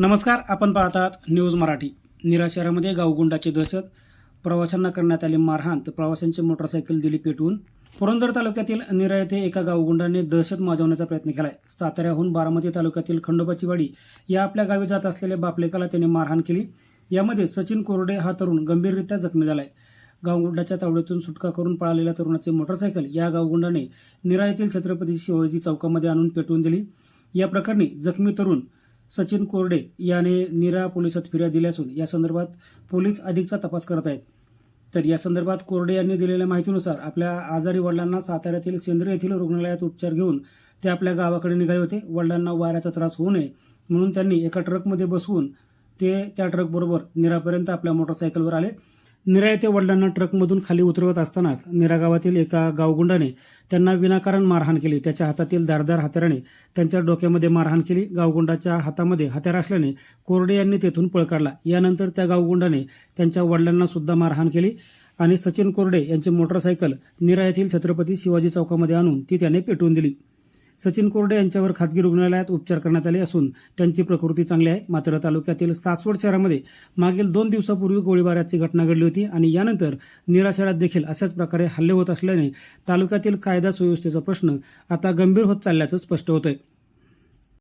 नमस्कार आपण पाहतात न्यूज मराठी. निरा शहरामध्ये दहशत प्रवाशांना करण्यात आले मारहाण तर प्रवाशांची मोटरसायकल दिली पेटवून पुरंदर तालुक्यातील निरा येथे एका गावगुंडाने दहशत माजवण्याचा प्रयत्न केलाय. साताऱ्याहून बारामती तालुक्यातील खंडोबाची वाडी या आपल्या गावी जात असलेल्या बापलेकाला त्याने मारहाण केली. यामध्ये सचिन कोरडे हा तरुण गंभीररित्या जखमी झालाय. गावगुंडाच्या तावडीतून सुटका करून पळालेल्या तरुणाची मोटरसायकल या गावगुंडाने निरा येथील छत्रपती शिवाजी चौकामध्ये आणून पेटवून दिली. या प्रकरणी जखमी तरुण सचिन कोरडे याने निरा पोलिसात फिर्याद दिली असून या संदर्भात पोलीस अधिकचा तपास करत आहेत. तर या संदर्भात कोरडे यांनी दिलेल्या माहितीनुसार आपल्या आजारी वडिलांना साताऱ्यातील सेंद्र येथील रुग्णालयात उपचार घेऊन ते आपल्या गावाकडे निघाले होते. वडिलांना वाऱ्याचा त्रास होऊ नये म्हणून त्यांनी एका ट्रकमध्ये बसवून ते त्या ट्रकबरोबर निरापर्यंत आपल्या मोटरसायकलवर आले. निरा येथे वडिलांना ट्रकमधून खाली उतरवत असतानाच निरा गावातील एका गावगुंडाने त्यांना विनाकारण मारहाण केली. त्याच्या हातातील धारदार हत्याराने त्यांच्या डोक्यामध्ये मारहाण केली. गावगुंडाच्या हातामध्ये हत्यार असल्याने कोरडे यांनी तेथून पळ काढला. यानंतर त्या गावगुंडाने त्यांच्या वडिलांना सुद्धा मारहाण केली आणि सचिन कोरडे यांची मोटरसायकल निरा येथील छत्रपती शिवाजी चौकामध्ये आणून ती त्याने पेटवून दिली. सचिन कोरडे यांच्यावर खासगी रुग्णालयात उपचार करण्यात आले असून त्यांची प्रकृती चांगली आहे. मात्र तालुक्यातील सासवड शहरामध्ये मागील दोन दिवसापूर्वी गोळीबाराची घटना घडली होती आणि यानंतर निरा शहरात देखील अशाच प्रकारे हल्ले होत असल्याने तालुक्यातील कायदा सुव्यवस्थेचा प्रश्न आता गंभीर होत चालल्याचं स्पष्ट होतं